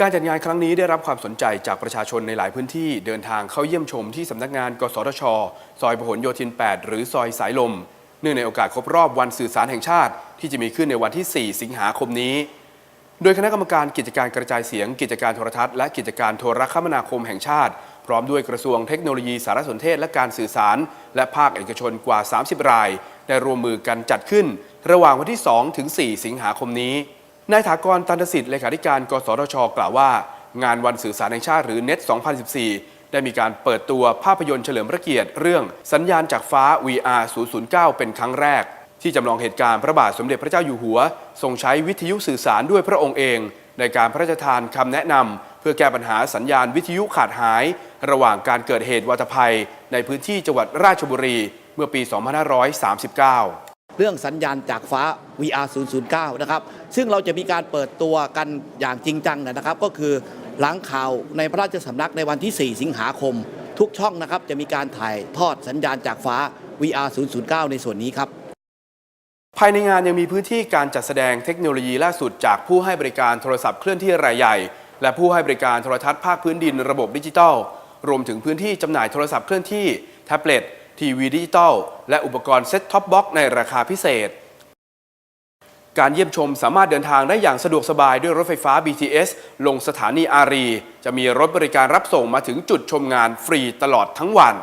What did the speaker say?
การจัดงานครั้งนี้ได้รับความสนใจจากประชาชนในหลายพื้นที่เดินทางเข้าเยี่ยมชมที่สำนักงาน กสทช ซอยพหลโยธิน 8 หรือซอยสายลม เนื่องในโอกาสครบรอบวันสื่อสารแห่งชาติ ที่จะมีขึ้นในวันที่ 4 สิงหาคมนี้ โดยคณะกรรมการกิจการกระจายเสียง กิจการโทรทัศน์และกิจการโทรคมนาคมแห่งชาติ พร้อมด้วยกระทรวงเทคโนโลยีสารสนเทศและการสื่อสาร และภาคเอกชนกว่า 30 ราย ได้รวมมือกันจัดขึ้น ระหว่างวันที่ 2 ถึง 4 สิงหาคมนี้ นายถากรตันทสิทธิ์เลขาธิการ กสทช กล่าวว่า งานวันสื่อสารแห่งชาติหรือ NET 2014 ได้มีการเปิดตัวภาพยนตร์เฉลิมพระเกียรติเรื่องสัญญาณจากฟ้า VR 009 เป็นครั้งแรก ที่จำลองเหตุการณ์พระบาทสมเด็จพระเจ้าอยู่หัว ทรงใช้วิทยุสื่อสารด้วยพระองค์เอง ในการพระราชทานคำแนะนำเพื่อแก้ปัญหาสัญญาณวิทยุขาดหาย ระหว่างการเกิดเหตุวัตภัย ในพื้นที่จังหวัดราชบุรี เมื่อปี 2539 เรื่องสัญญาณจากฟ้า VR 009 นะครับ ซึ่งเราจะมีการเปิดตัวกันอย่างจริงจังนะครับ ก็คือหลังข่าวในพระราชสำนักในวันที่ 4 สิงหาคม ทุกช่องนะครับจะมีการถ่ายทอดสัญญาณจากฟ้า VR 009 ในส่วนนี้ครับ ภายในงานยังมีพื้นที่การจัดแสดงเทคโนโลยีล่าสุดจากผู้ให้บริการโทรศัพท์เคลื่อนที่รายใหญ่ และผู้ให้บริการโทรทัศน์ภาคพื้นดินระบบดิจิทัล รวมถึงพื้นที่จำหน่ายโทรศัพท์เคลื่อนที่แท็บเล็ต ทีวีดิจิตอลและอุปกรณ์เซ็ตท็อปบ็อกในราคาพิเศษ การเยี่ยมชมสามารถเดินทางได้อย่างสะดวกสบายด้วยรถไฟฟ้า BTS ลงสถานีอารี จะมีรถบริการรับส่งมาถึงจุดชมงานฟรีตลอดทั้งวัน